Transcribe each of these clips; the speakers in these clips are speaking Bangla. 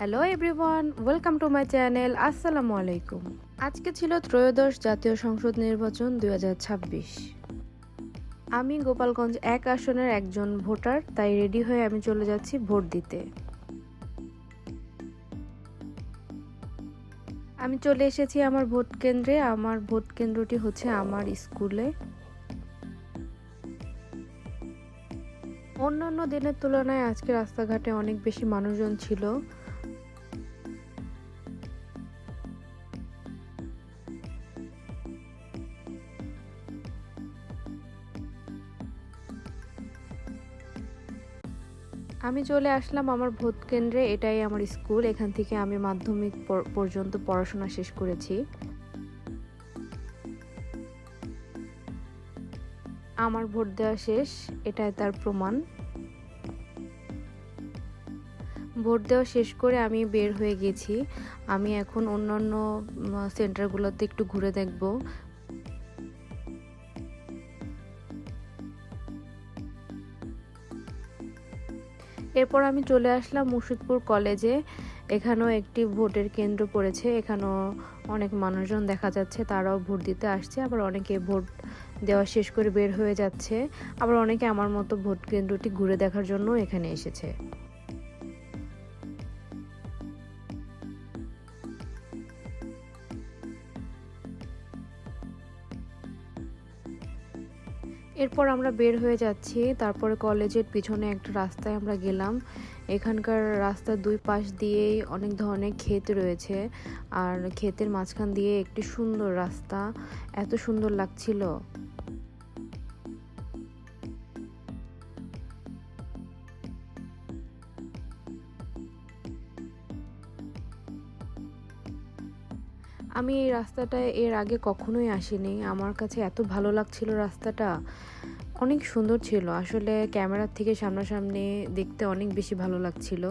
Hello everyone welcome to my channel আসসালামু আলাইকুম আজকে ছিল ত্রয়োদশ জাতীয় সংসদ নির্বাচন দু হাজার ছাব্বিশ। আমি গোপালগঞ্জ এক আসনের একজন ভোটার, তাই রেডি হয়ে আমি চলে যাচ্ছি ভোট দিতে। আমি চলে এসেছি আমার ভোট কেন্দ্রে। আমার ভোট কেন্দ্রটি হচ্ছে আমার স্কুলে। অন্যান্য দিনের তুলনায় আজকে রাস্তাঘাটে অনেক বেশি মানুষজন ছিল। আমি চলে আসলাম আমার ভোট কেন্দ্রে এটাই আমার স্কুল। এখান থেকে আমি মাধ্যমিক পর্যন্ত পড়াশোনা শেষ করেছি। আমার ভোট দেওয়া শেষ, এটাই তার প্রমাণ। ভোট দেওয়া শেষ করে আমি বের হয়ে গেছি। আমি এখন অন্যান্য সেন্টারগুলোতে একটু ঘুরে দেখব। এরপর আমি চলে আসলাম মুর্শিদপুর কলেজে। এখানেও একটি ভোটের কেন্দ্র পড়েছে। এখানেও অনেক মানুষজন দেখা যাচ্ছে, তারাও ভোট দিতে আসছে। আবার অনেকে ভোট দেওয়া শেষ করে বের হয়ে যাচ্ছে। আবার অনেকে আমার মতো ভোট কেন্দ্রটি ঘুরে দেখার জন্য এখানে এসেছে। এরপর আমরা বের হয়ে যাচ্ছি। তারপরে কলেজের পিছনে একটা রাস্তায় আমরা গেলাম। এখানকার রাস্তার দুই পাশ দিয়েই অনেক ধরনের ক্ষেত রয়েছে। আর ক্ষেতের মাঝখান দিয়ে একটি সুন্দর রাস্তা। এত সুন্দর লাগছিল। আমি এই রাস্তাটায় এর আগে কখনোই আসিনি। আমার কাছে এত ভালো লাগছিল রাস্তাটা। অনেক সুন্দর ছিল। আসলে ক্যামেরার থেকে সামনাসামনি দেখতে অনেক বেশি ভালো লাগছিল।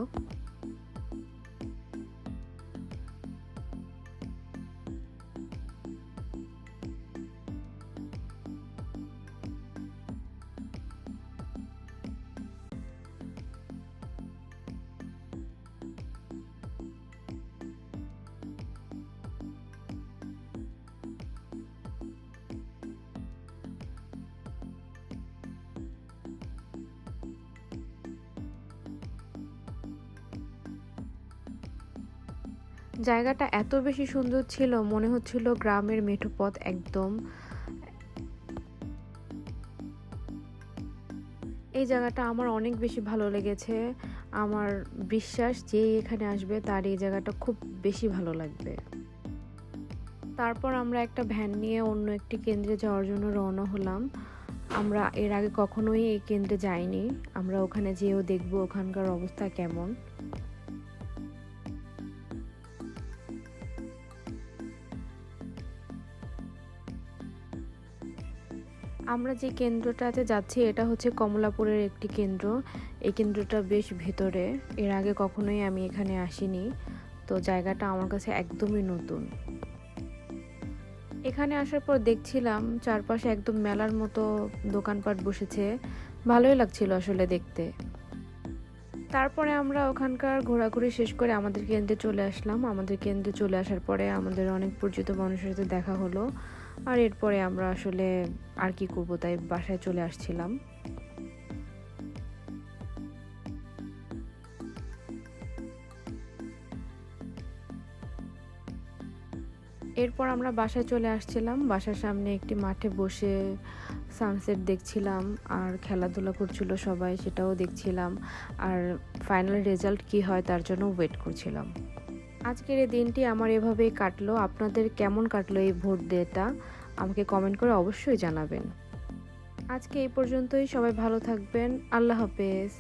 জায়গাটা এত বেশি সুন্দর ছিল, মনে হচ্ছিল গ্রামের মেঠো পথ একদম। এই জায়গাটা আমার অনেক বেশি ভালো লেগেছে। আমার বিশ্বাস যে এখানে আসবে তার এই জায়গাটা খুব বেশি ভালো লাগবে। তারপর আমরা একটা ভ্যান নিয়ে অন্য একটি কেন্দ্রে যাওয়ার জন্য রওনা হলাম। আমরা এর আগে কখনোই এই কেন্দ্রে যাইনি। আমরা ওখানে যেয়েও দেখব ওখানকার অবস্থা কেমন। আমরা যে কেন্দ্রটাতে যাচ্ছি, এটা হচ্ছে কমলাপুরের একটি কেন্দ্র। এই কেন্দ্রটা বেশ ভেতরে। এর আগে কখনোই আমি এখানে আসিনি। তো জায়গাটা আমার কাছে একদমই নতুন। এখানে আসার পর দেখছিলাম চারপাশে একদম মেলার মতো দোকানপাট বসেছে। ভালোই লাগছিল আসলে দেখতে। তারপরে আমরা ওখানকার ঘোরাঘুরি শেষ করে আমাদের কেন্দ্রে চলে আসলাম। আমাদের কেন্দ্রে চলে আসার পরে আমাদের অনেক পরিচিত মানুষের সাথে দেখা হলো। আর এরপরে আমরা আসলে আর কি করব তাই বাসায় চলে আসছিলাম। এরপর আমরা বাসায় চলে আসছিলাম। বাসার সামনে একটি মাঠে বসে সানসেট দেখছিলাম আর খেলাধুলা করছিল সবাই সেটাও দেখছিলাম। আর ফাইনাল রেজাল্ট কি হয় তার জন্য ওয়েট করছিলাম। আজকের এই দিনটি আমার এভাবেই কাটলো। আপনাদের কেমন কাটলো এই ভোট ডেটা আমাকে কমেন্ট করে অবশ্যই জানাবেন। আজকে এই পর্যন্তই। সবাই ভালো থাকবেন। আল্লাহ হাফেজ।